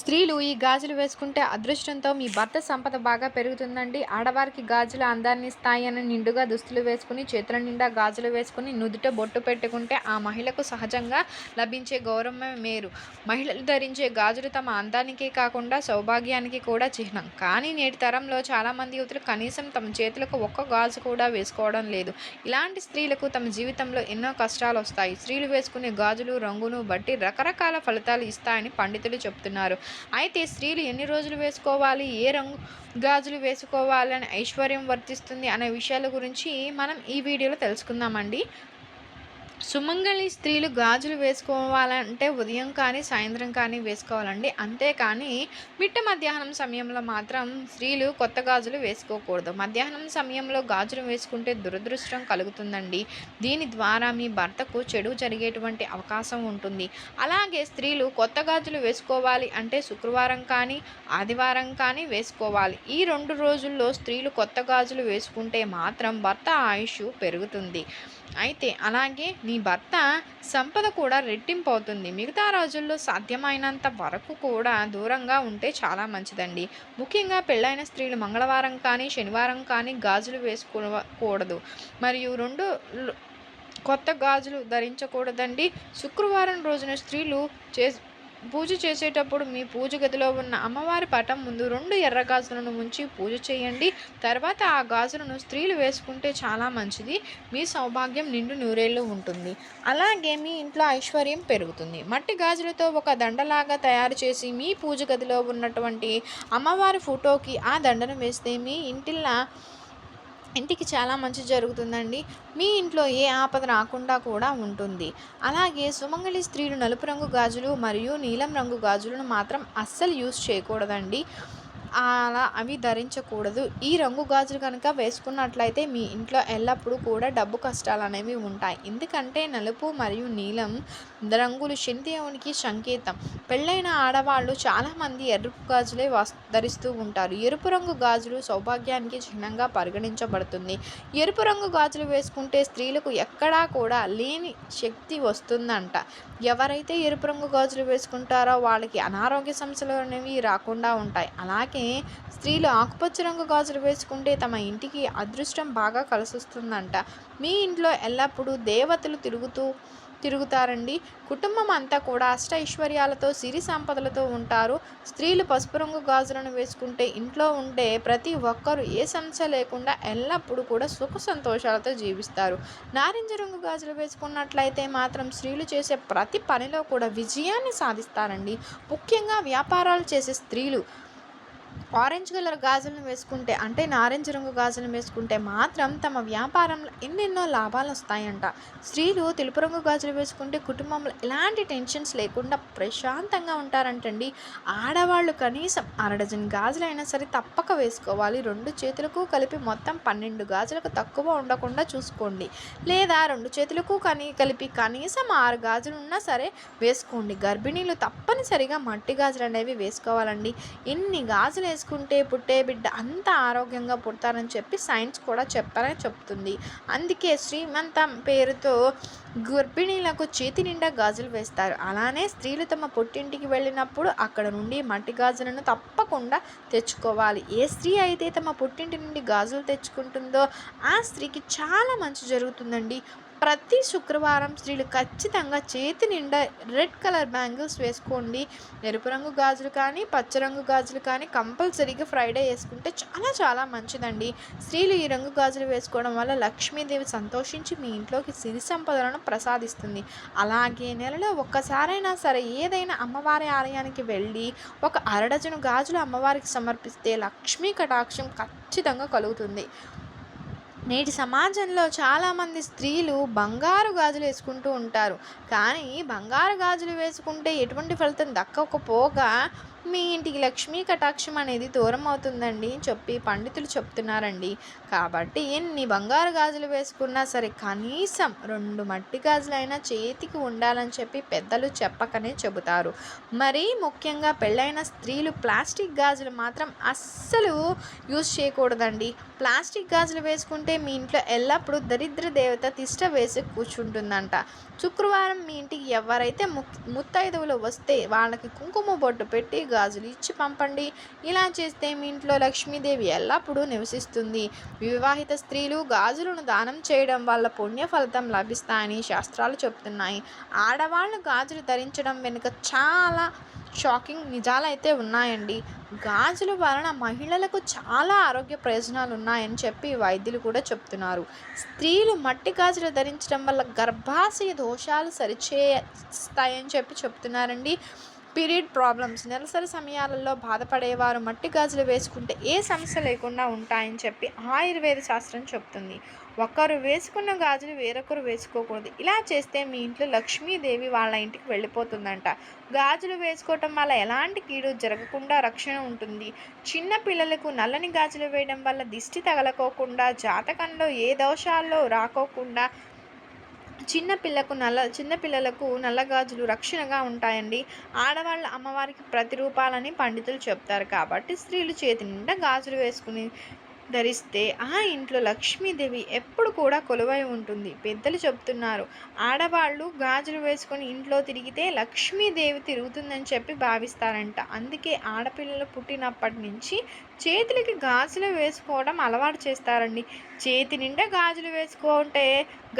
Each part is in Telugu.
స్త్రీలు ఈ గాజులు వేసుకుంటే అదృష్టంతో మీ భర్త సంపద బాగా పెరుగుతుందండి. ఆడవారికి గాజులు అందాన్ని ఇస్తాయి అని నిండుగా దుస్తులు వేసుకుని చేతుల నిండా గాజులు వేసుకుని నుదుట బొట్టు పెట్టుకుంటే ఆ మహిళకు సహజంగా లభించే గౌరవమే మేరు. మహిళలు ధరించే గాజులు తమ అందానికే కాకుండా సౌభాగ్యానికి కూడా చిహ్నం. కానీ నేటి తరంలో చాలామంది యువతులు కనీసం తమ చేతులకు ఒక్క గాజు కూడా వేసుకోవడం లేదు. ఇలాంటి స్త్రీలకు తమ జీవితంలో ఎన్నో కష్టాలు వస్తాయి. స్త్రీలు వేసుకునే గాజులు రంగును బట్టి రకరకాల ఫలితాలు ఇస్తాయని పండితులు చెప్తున్నారు. అయితే స్త్రీలు ఎన్ని రోజులు వేసుకోవాలి? ఏ రంగు గాజులు వేసుకోవాలని ఐశ్వర్యం వర్తిస్తుంది అనే విషయాల గురించి మనం ఈ వీడియోలో తెలుసుకుందామండి. సుమంగళి స్త్రీలు గాజులు వేసుకోవాలంటే ఉదయం కానీ సాయంత్రం కానీ వేసుకోవాలండి. అంతేకాని మిట్ట మధ్యాహ్నం సమయంలో మాత్రం స్త్రీలు కొత్త గాజులు వేసుకోకూడదు. మధ్యాహ్నం సమయంలో గాజులు వేసుకుంటే దురదృష్టం కలుగుతుందండి. దీని ద్వారా మీ భర్తకు చెడు జరిగేటువంటి అవకాశం ఉంటుంది. అలాగే స్త్రీలు కొత్త గాజులు వేసుకోవాలి అంటే శుక్రవారం కానీ ఆదివారం కానీ వేసుకోవాలి. ఈ రెండు రోజుల్లో స్త్రీలు కొత్త గాజులు వేసుకుంటే మాత్రం భర్త ఆయుష్ పెరుగుతుంది. అయితే అలాగే నీ భర్త సంపద కూడా రెట్టింపు అవుతుంది మిగతా రోజుల్లో సాధ్యమైనంత వరకు కూడా దూరంగా ఉంటే చాలా మంచిదండి. ముఖ్యంగా పెళ్ళైన స్త్రీలు మంగళవారం కానీ శనివారం కానీ గాజులు వేసుకోకూడదు. మరియు రెండు కొత్త గాజులు ధరించకూడదండి. శుక్రవారం రోజున స్త్రీలు చే పూజ చేసేటప్పుడు మీ పూజ గదిలో ఉన్న అమ్మవారి పటం ముందు రెండు ఎర్ర గాజులను ఉంచి పూజ చేయండి. తర్వాత ఆ గాజులను స్త్రీలు వేసుకుంటే చాలా మంచిది. మీ సౌభాగ్యం నిండు నూరేళ్ళు ఉంటుంది. అలాగే మీ ఇంట్లో ఐశ్వర్యం పెరుగుతుంది. మట్టి గాజులతో ఒక దండలాగా తయారు చేసి మీ పూజ గదిలో ఉన్నటువంటి అమ్మవారి ఫోటోకి ఆ దండను వేస్తే మీ ఇంటిల్లా ఇంటికి చాలా మంచి జరుగుతుందండి. మీ ఇంట్లో ఏ ఆపద రాకుండా కూడా ఉంటుంది. అలాగే సుమంగళి స్త్రీలు నలుపు రంగు గాజులు మరియు నీలం రంగు గాజులను మాత్రం అస్సలు యూస్ చేయకూడదండి. అలా అవి ధరించకూడదు. ఈ రంగు గాజులు కనుక వేసుకున్నట్లయితే మీ ఇంట్లో ఎల్లప్పుడూ కూడా డబ్బు కష్టాలు అనేవి ఉంటాయి. ఎందుకంటే నలుపు మరియు నీలం రంగులు శనిదేవునికి సంకేతం. పెళ్ళైన ఆడవాళ్ళు చాలామంది ఎరుపు గాజులే ధరిస్తూ ఉంటారు. ఎరుపు రంగు గాజులు సౌభాగ్యానికి చిహ్నంగా పరిగణించబడుతుంది. ఎరుపు రంగు గాజులు వేసుకుంటే స్త్రీలకు ఎక్కడా కూడా లేని శక్తి వస్తుందంట. ఎవరైతే ఎరుపు రంగు గాజులు వేసుకుంటారో వాళ్ళకి అనారోగ్య సమస్యలు అనేవి రాకుండా ఉంటాయి. అలాగే స్త్రీలు ఆకుపచ్చ రంగు గాజులు వేసుకుంటే తమ ఇంటికి అదృష్టం బాగా కలిసొస్తుందంట. మీ ఇంట్లో ఎల్లప్పుడూ దేవతలు తిరుగుతూ తిరుగుతారండి. కుటుంబం అంతా కూడా అష్ట ఐశ్వర్యాలతో సిరి సంపదలతో ఉంటారు. స్త్రీలు పసుపు రంగు గాజులను వేసుకుంటే ఇంట్లో ఉండే ప్రతి ఒక్కరూ ఏ సమస్య లేకుండా ఎల్లప్పుడూ కూడా సుఖ సంతోషాలతో జీవిస్తారు. నారింజ రంగు గాజులు వేసుకున్నట్లయితే మాత్రం స్త్రీలు చేసే ప్రతి పనిలో కూడా విజయాన్ని సాధిస్తారండి. ముఖ్యంగా వ్యాపారాలు చేసే స్త్రీలు ఆరెంజ్ కలర్ గాజులను వేసుకుంటే అంటే నారింజ రంగు గాజులను వేసుకుంటే మాత్రం తమ వ్యాపారంలో ఎన్నెన్నో లాభాలు వస్తాయంట. స్త్రీలు తెలుపు రంగు గాజులు వేసుకుంటే కుటుంబంలో ఎలాంటి టెన్షన్స్ లేకుండా ప్రశాంతంగా ఉంటారంటండి. ఆడవాళ్ళు కనీసం అర డజన్ గాజులైనా సరే తప్పక వేసుకోవాలి. రెండు చేతులకు కలిపి మొత్తం పన్నెండు గాజులకు తక్కువ ఉండకుండా చూసుకోండి. లేదా రెండు చేతులకు కని కలిపి కనీసం ఆరు గాజులు ఉన్నా సరే వేసుకోండి. గర్భిణీలు తప్పనిసరిగా మట్టి గాజులు అనేవి వేసుకోవాలండి. ఎన్ని గాజులు చేసుకుంటే పుట్టే బిడ్డ అంత ఆరోగ్యంగా పుడతారని చెప్పి సైన్స్ కూడా చెప్పారని చెప్తుంది. అందుకే శ్రీమంతం పేరుతో గర్భిణీలకు చేతి నిండా గాజులు వేస్తారు. అలానే స్త్రీలు తమ పుట్టింటికి వెళ్ళినప్పుడు అక్కడ నుండి మట్టి గాజులను తప్పకుండా తెచ్చుకోవాలి. ఏ స్త్రీ అయితే తమ పుట్టింటి నుండి గాజులు తెచ్చుకుంటుందో ఆ స్త్రీకి చాలా మంచి జరుగుతుందండి. ప్రతి శుక్రవారం స్త్రీలు ఖచ్చితంగా చేతి నిండా రెడ్ కలర్ బ్యాంగిల్స్ వేసుకోండి. ఎరుపు రంగు గాజులు కానీ పచ్చ రంగు గాజులు కానీ కంపల్సరీగా ఫ్రైడే వేసుకుంటే చాలా చాలా మంచిదండి. స్త్రీలు ఈ రంగు గాజులు వేసుకోవడం వల్ల లక్ష్మీదేవి సంతోషించి మీ ఇంట్లోకి సిరి సంపదలను ప్రసాదిస్తుంది. అలాగే నెలలో ఒక్కసారైనా సరే ఏదైనా అమ్మవారి ఆలయానికి వెళ్ళి ఒక అరడజను గాజులు అమ్మవారికి సమర్పిస్తే లక్ష్మీ కటాక్షం ఖచ్చితంగా కలుగుతుంది. నేటి సమాజంలో చాలామంది స్త్రీలు బంగారు గాజులు వేసుకుంటూ ఉంటారు. కానీ బంగారు గాజులు వేసుకుంటే ఎటువంటి ఫలితం దక్కకపోగా మీ ఇంటికి లక్ష్మీ కటాక్షం అనేది దూరం అవుతుందండి చెప్పి పండితులు చెప్తున్నారండి. కాబట్టి ఎన్ని బంగారు గాజులు వేసుకున్నా సరే కనీసం రెండు మట్టి గాజులైనా చేతికి ఉండాలని చెప్పి పెద్దలు చెప్పకనే చెబుతారు. మరీ ముఖ్యంగా పెళ్ళైన స్త్రీలు ప్లాస్టిక్ గాజులు మాత్రం అస్సలు యూజ్ చేయకూడదండి. ప్లాస్టిక్ గాజులు వేసుకుంటే మీ ఇంట్లో ఎల్లప్పుడూ దరిద్ర దేవత తిష్ట వేసి కూర్చుంటుందంట. శుక్రవారం మీ ఇంటికి ఎవరైతే ము ముత్తైదువులు వస్తే వాళ్ళకి కుంకుమ బొట్టు పెట్టి గాజులు ఇచ్చి పంపండి. ఇలా చేస్తే మీ ఇంట్లో లక్ష్మీదేవి ఎల్లప్పుడూ నివసిస్తుంది. వివాహిత స్త్రీలు గాజులను దానం చేయడం వల్ల పుణ్య ఫలితం లభిస్తాయని శాస్త్రాలు చెబుతున్నాయి ఆడవాళ్ళు గాజులు ధరించడం వెనుక చాలా షాకింగ్ నిజాలైతే ఉన్నాయండి. గాజుల వలన మహిళలకు చాలా ఆరోగ్య ప్రయోజనాలు ఉన్నాయని చెప్పి వైద్యులు కూడా చెప్తున్నారు. స్త్రీలు మట్టి గాజులు ధరించడం వల్ల గర్భాశయ దోషాలు సరిచేస్తాయని చెప్పి చెప్తున్నారండి. పీరియడ్ ప్రాబ్లమ్స్ నెలసరి సమయాలలో బాధపడేవారు మట్టి గాజులు వేసుకుంటే ఏ సమస్య లేకుండా ఉంటాయని చెప్పి ఆయుర్వేద శాస్త్రం చెప్తుంది. ఒకరు వేసుకున్న గాజులు వేరొకరు వేసుకోకూడదు. ఇలా చేస్తే మీ ఇంట్లో లక్ష్మీదేవి వాళ్ళ ఇంటికి వెళ్ళిపోతుందంట. గాజులు వేసుకోవటం వల్ల ఎలాంటి కీడు జరగకుండా రక్షణ ఉంటుంది. చిన్న పిల్లలకు నల్లని గాజులు వేయడం వల్ల దిష్టి తగలకోకుండా జాతకంలో ఏ దోషాల్లో రాకోకుండా చిన్న పిల్లకు నల్ల చిన్న పిల్లలకు నల్ల గాజులు రక్షణగా ఉంటాయండి. ఆడవాళ్ళ అమ్మవారికి ప్రతిరూపాలని పండితులు చెప్తారు కాబట్టి స్త్రీలు చేతి నిండా గాజులు వేసుకుని ధరిస్తే ఆ ఇంట్లో లక్ష్మీదేవి ఎప్పుడు కూడా కొలువై ఉంటుంది. పెద్దలు చెప్తున్నారు ఆడవాళ్ళు గాజులు వేసుకొని ఇంట్లో తిరిగితే లక్ష్మీదేవి తిరుగుతుందని చెప్పి భావిస్తారంట. అందుకే ఆడపిల్లలు పుట్టినప్పటి నుంచి చేతులకి గాజులు వేసుకోవడం అలవాటు చేస్తారండి. చేతి నిండా గాజులు వేసుకుంటే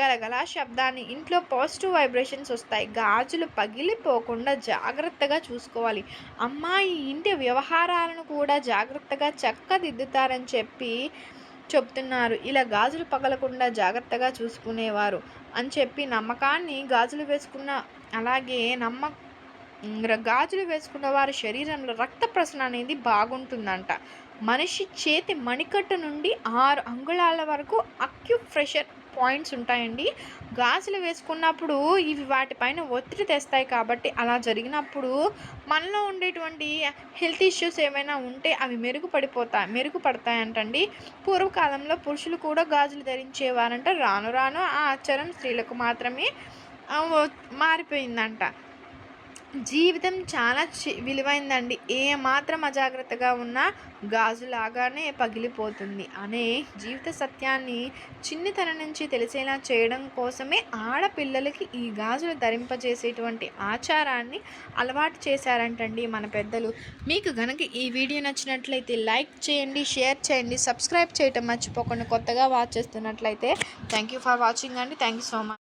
గలగల శబ్దాన్ని ఇంట్లో పాజిటివ్ వైబ్రేషన్స్ వస్తాయి. గాజులు పగిలిపోకుండా జాగ్రత్తగా చూసుకోవాలి. అమ్మాయి ఇంటి వ్యవహారాలను కూడా జాగ్రత్తగా చక్కదిద్దుతారని చెప్పి చెప్తున్నారు. ఇలా గాజులు పగలకుండా జాగ్రత్తగా చూసుకునేవారు అని చెప్పి నమ్మకాన్ని గాజులు వేసుకున్న అలాగే నమ్మ గాజులు వేసుకున్న వారి శరీరంలో రక్త ప్రసరణ అనేది బాగుంటుందంట. మనిషి చేతి మణికట్టు నుండి ఆరు అంగుళాల వరకు అక్యుప్రెషర్ పాయింట్స్ ఉంటాయండి. గాజులు వేసుకున్నప్పుడు ఇవి వాటిపైన ఒత్తిడి తెస్తాయి కాబట్టి అలా జరిగినప్పుడు మనలో ఉండేటువంటి హెల్త్ ఇష్యూస్ ఏమైనా ఉంటే అవి మెరుగుపడిపోతాయి మెరుగుపడతాయంటండి. పూర్వకాలంలో పురుషులు కూడా గాజులు ధరించేవారంట. రాను రాను ఆ ఆచారం స్త్రీలకు మాత్రమే మారిపోయిందంట. జీవితం చాలా చి విలువైందండి. ఏ మాత్రం అజాగ్రత్తగా ఉన్నా గాజులాగానే పగిలిపోతుంది. అనే జీవిత సత్యాన్ని చిన్నతనం నుంచి తెలిసేలా చేయడం కోసమే ఆడపిల్లలకి ఈ గాజులు ధరింపజేసేటువంటి ఆచారాన్ని అలవాటు చేశారంటండి మన పెద్దలు. మీకు గనక ఈ వీడియో నచ్చినట్లయితే లైక్ చేయండి షేర్ చేయండి సబ్స్క్రైబ్ చేయటం మర్చిపోకుండా కొత్తగా వాచ్ చేస్తున్నట్లయితే థ్యాంక్ యూ ఫర్ వాచింగ్ అండి. Thank you so much